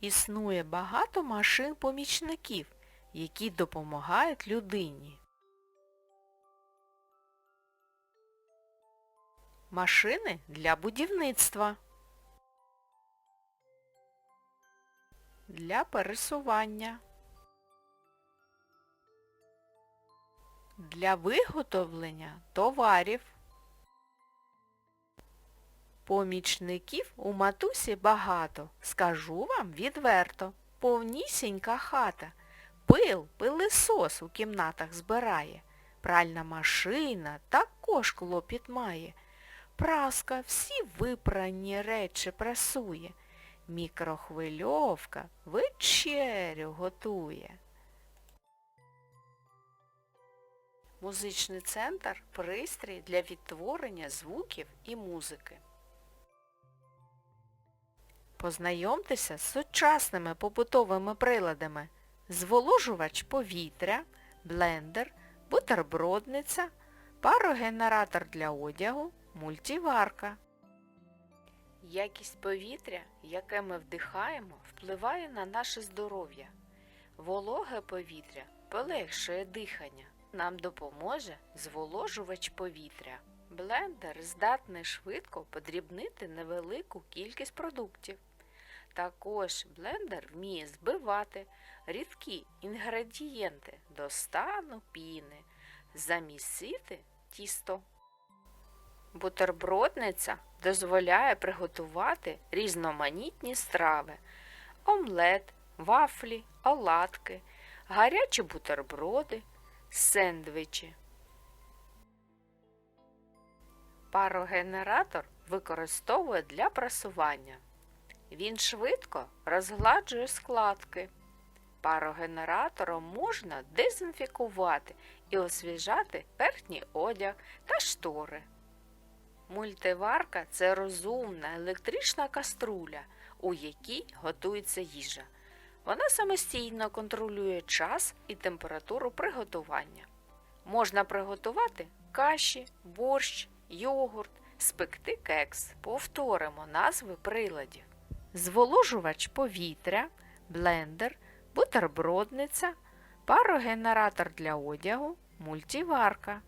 Існує багато машин-помічників, які допомагають людині. Машини для будівництва. Для пересування. Для виготовлення товарів. Помічників у матусі багато, скажу вам відверто. Повнісінька хата. Пил, пилисос у кімнатах збирає. Пральна машина також клопіт має. Праска всі випрані речі прасує. Мікрохвильовка вечерю готує. Музичний центр – пристрій для відтворення звуків і музики. Познайомтеся з сучасними побутовими приладами. Зволожувач повітря, блендер, бутербродниця, парогенератор для одягу, мультиварка. Якість повітря, яке ми вдихаємо, впливає на наше здоров'я. Вологе повітря полегшує дихання. Нам допоможе зволожувач повітря. Блендер здатний швидко подрібнити невелику кількість продуктів. Також блендер вміє збивати рідкі інгредієнти до стану піни, замісити тісто. Бутербродниця дозволяє приготувати різноманітні страви, омлет, вафлі, оладки, гарячі бутерброди, сендвичі. Парогенератор використовує для прасування. Він швидко розгладжує складки. Парогенератором можна дезінфікувати і освіжати верхній одяг та штори. Мультиварка це розумна електрична каструля, у якій готується їжа. Вона самостійно контролює час і температуру приготування. Можна приготувати каші, борщ, йогурт, спекти кекс. Повторимо назви приладів. Зволожувач повітря, блендер, бутербродниця, парогенератор для одягу, мультиварка.